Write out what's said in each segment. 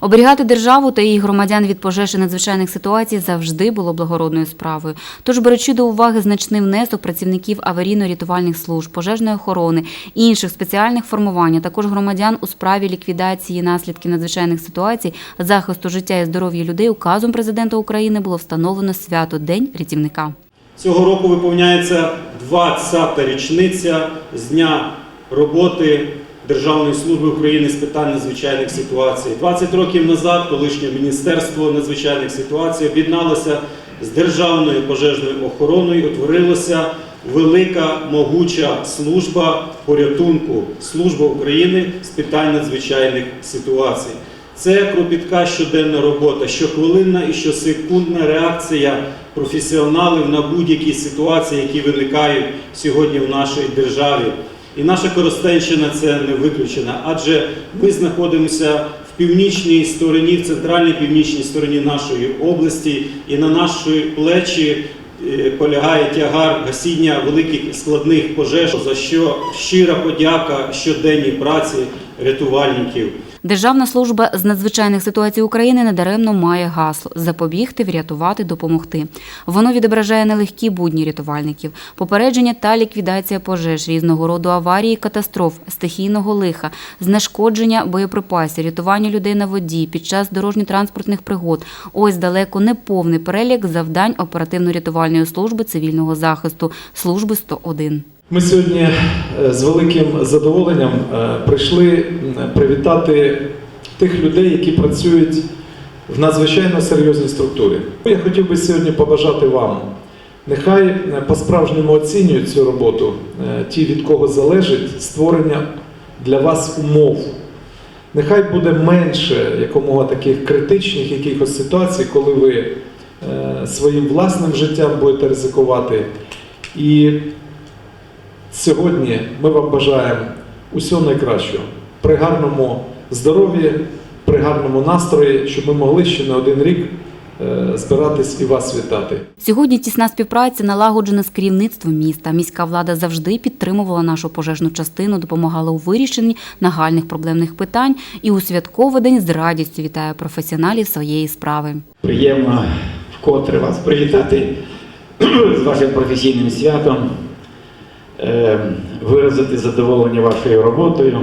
Оберігати державу та її громадян від пожеж і надзвичайних ситуацій завжди було благородною справою. Тож, беручи до уваги значний внесок працівників аварійно-рятувальних служб, пожежної охорони інших спеціальних формувань, а також громадян у справі ліквідації наслідків надзвичайних ситуацій, захисту життя і здоров'я людей, указом президента України було встановлено свято День рятівника. Цього року виповняється 20-та річниця з дня роботи Державної служби України з питань надзвичайних ситуацій. 20 років назад колишнє Міністерство надзвичайних ситуацій об'єдналося з Державною пожежною охороною, утворилася велика могуча служба порятунку, служба України з питань надзвичайних ситуацій. Це кропітка щоденна робота, щохвилинна і щосекундна реакція професіоналів на будь-які ситуації, які виникають сьогодні в нашій державі. І наша Коростенщина це не виключена, адже ми знаходимося в північній стороні, в центральній північній стороні нашої області, і на наші плечі е, полягає тягар гасіння великих складних пожеж, за що щира подяка щоденній праці рятувальників. Державна служба з надзвичайних ситуацій України недаремно має гасло запобігти, врятувати, допомогти. Воно відображає нелегкі будні рятувальників, попередження та ліквідація пожеж, різного роду аварії, катастроф, стихійного лиха, знешкодження боєприпасів, рятування людей на воді під час дорожньо-транспортних пригод. Ось далеко не повний перелік завдань оперативно-рятувальної служби цивільного захисту служби 101. Ми сьогодні е, з великим задоволенням е, прийшли привітати тих людей, які працюють в надзвичайно серйозній структурі. Я хотів би сьогодні побажати вам. Нехай е, по-справжньому оцінюють цю роботу ті, від кого залежить створення для вас умов. Нехай буде менше якомога таких критичних якихось ситуацій, коли ви своїм власним життям будете ризикувати. І Сьогодні ми вам бажаємо усього найкращого, при гарному здоров'ї, при гарному настрої, щоб ми могли ще не один рік е, збиратись і вас вітати. Сьогодні тісна співпраця налагоджена з керівництвом міста. Міська влада завжди підтримувала нашу пожежну частину, допомагала у вирішенні нагальних проблемних питань і у святковий день з радістю вітає професіоналів своєї справи. Приємно вкотре вас привітати з вашим професійним святом, виразити задоволення вашою роботою.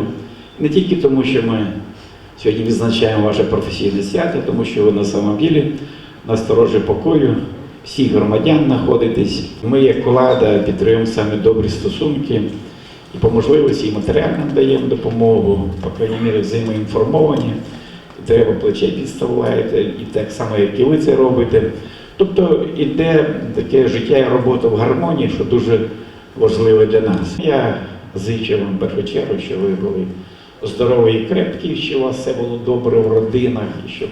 Не тільки тому, що ми сьогодні відзначаємо ваше професійне свято, тому що ви на самом ділі на сторожі покою всіх громадян знаходитесь. Ми, як влада, підтримуємо саме добрі стосунки і по можливості і матеріально даємо допомогу, по крайній мірі взаємоінформовані. Треба плече підставляєте, і так само, як і ви це робите. Тобто іде таке життя і робота в гармонії, що дуже важливо для нас. Я зичу вам першу чергу, щоб ви були здорові і крепкі, щоб у вас все було добре в родинах, і щоб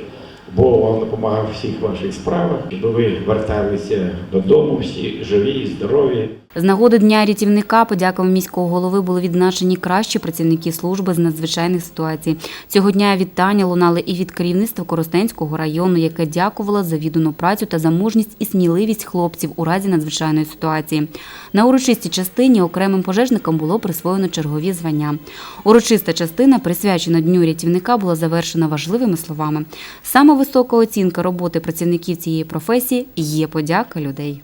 Бог вам допомагав в всіх ваших справах, щоб ви верталися додому, всі живі і здорові. З нагоди Дня рятівника подяками міського голови були відзначені кращі працівники служби з надзвичайних ситуацій. Цього дня вітання лунали і від керівництва Коростенського району, яке дякувало за віддану працю та за мужність і сміливість хлопців у разі надзвичайної ситуації. На урочистій частині окремим пожежникам було присвоєно чергові звання. Урочиста частина, присвячена Дню рятівника, була завершена важливими словами. Саме висока оцінка роботи працівників цієї професії є подяка людей.